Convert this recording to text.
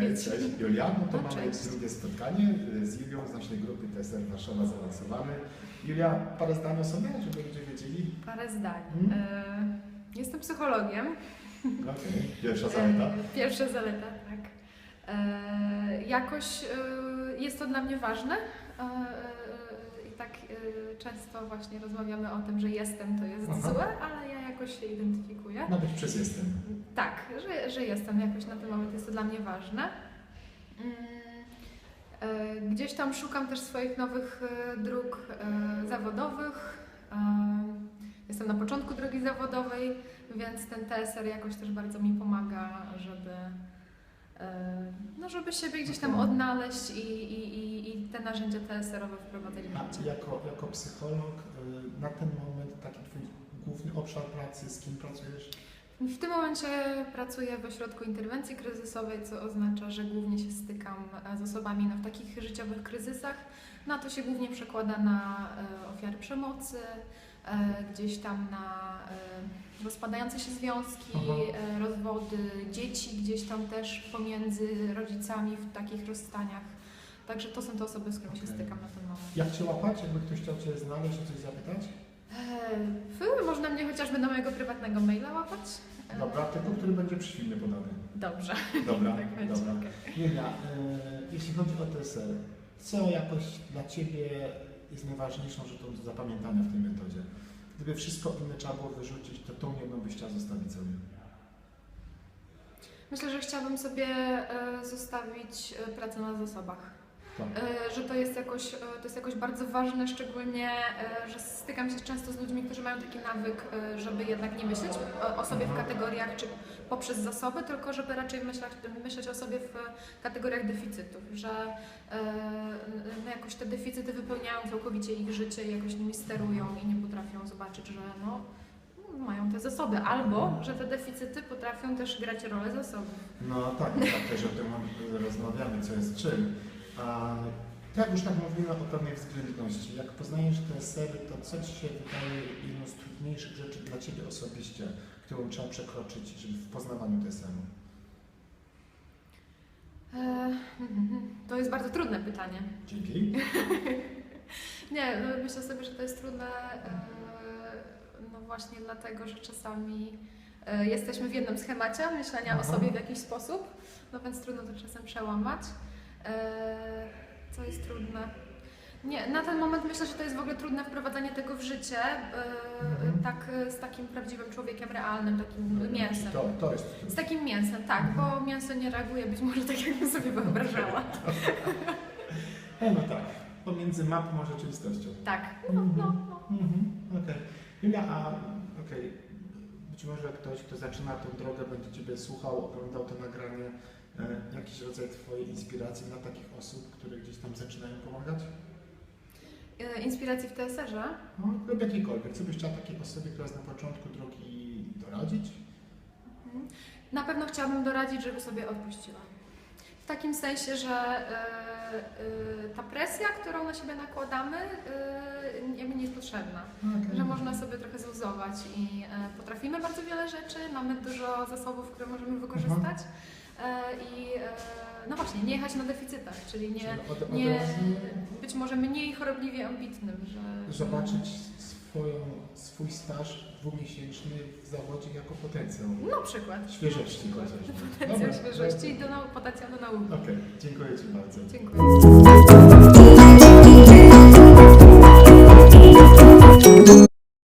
Świetnie. cześć Julia. No to No, mamy drugie spotkanie y, z Julią z naszej grupy TSR Warszawa Zaawansowany. Julia, parę zdań o sobie, żeby ludzie wiedzieli. Parę zdań. Mhm. E, jestem psychologiem. Okej, pierwsza zaleta. E, pierwsza zaleta, tak. E, jakoś e, jest to dla mnie ważne. E, często właśnie rozmawiamy o tym, że jestem to jest Aha. złe, ale ja jakoś się identyfikuję. Ma być przez jestem. Tak, że, że jestem jakoś na ten moment, jest to dla mnie ważne. Mm, e, Gdzieś tam szukam też swoich nowych e, dróg zawodowych. Jestem na początku drogi zawodowej, więc ten TSR jakoś też bardzo mi pomaga, żeby, no żeby siebie gdzieś tam odnaleźć i, i, i, i te narzędzia TSR-owe wprowadzać w A życie. jako, jako psycholog y, na ten moment taki twój główny obszar pracy, z kim pracujesz? W tym momencie pracuję w ośrodku interwencji kryzysowej, co oznacza, że głównie się stykam e, z osobami no, w takich życiowych kryzysach. No, to się głównie przekłada na e, ofiary przemocy, gdzieś tam na e, rozpadające się związki, Aha. e, rozwody dzieci, gdzieś tam też pomiędzy rodzicami w takich rozstaniach. Także to są te osoby, z którymi się Okej. stykam na ten moment. Jak Cię łapać? Jakby ktoś chciał Cię znaleźć, o coś zapytać? E, Można mnie chociażby na mojego prywatnego maila łapać. E, Dobra, tylko który będzie przy filmie podany. Dobrze. Dobra, Tak będzie. dobra. okej. Julia, y, jeśli chodzi o TSR, co jakoś dla Ciebie jest najważniejszą rzeczą do zapamiętania w tej metodzie? Gdyby wszystko inne trzeba było wyrzucić, to tą jedną byś chciała zostawić sobie. Myślę, że chciałabym sobie e, zostawić e, pracę na zasobach. E, Że to jest, jakoś, e, to jest jakoś bardzo ważne, szczególnie, e, że stykam się często z ludźmi, którzy mają taki nawyk, żeby jednak nie myśleć o- sobie w Mhm. kategoriach czy poprzez zasoby, tylko żeby raczej myśleć, myśleć o sobie w kategoriach deficytów, że no jakoś te deficyty wypełniają całkowicie ich życie i jakoś nimi sterują i nie potrafią zobaczyć, że no, mają te zasoby, albo że te deficyty potrafią też grać rolę zasobów. No tak, tak też o tym rozmawiamy, co jest czym. A jak już tak mówimy o pewnej względności, jak poznajesz te sery, to co Ci się wydaje jedną z trudniejszych rzeczy dla Ciebie osobiście, którą trzeba przekroczyć żeby w poznawaniu TSM-u? E, To jest bardzo trudne pytanie. Dzięki. Nie, no myślę sobie, że to jest trudne e, no właśnie dlatego, że czasami e, jesteśmy w jednym schemacie myślenia o Aha. sobie w jakiś sposób, no więc trudno to czasem przełamać. E, Co jest trudne? Nie, na ten moment myślę, że to jest w ogóle trudne wprowadzanie tego w życie, e, Mhm. tak z takim prawdziwym człowiekiem realnym, takim mięsem. To, to jest Z takim mięsem, tak, bo mięso nie reaguje być może tak, jakbym sobie wyobrażała. E, no tak, pomiędzy mapą a rzeczywistością. Tak, no, no, no. Mhm, Okej. Julia, a okej, być może ktoś, kto zaczyna tę drogę, będzie Ciebie słuchał, oglądał to nagranie, jakiś rodzaj Twojej inspiracji dla takich osób, które gdzieś tam zaczynają pomagać? E, Inspiracji w TSR-ze? No, lub jakiejkolwiek. Co byś chciała takiej osobie, która jest na początku drogi doradzić? Mhm. Na pewno chciałabym doradzić, żeby sobie odpuściła. W takim sensie, że e, e, ta presja, którą na siebie nakładamy, e, jakby nie jest potrzebna. Okej. Że można sobie trochę zluzować i e, potrafimy bardzo wiele rzeczy, mamy dużo zasobów, które możemy wykorzystać. E, I e, no właśnie, nie jechać na deficytach, czyli nie, nie być może mniej chorobliwie ambitnym, że zobaczyć swoją, swój staż dwumiesięczny w zawodzie jako potencjał. Na przykład. Świeżości Na przykład. Potencjał Dobra, świeżości i do potencjał do nauki. Okej, dziękuję Ci bardzo. Dziękuję.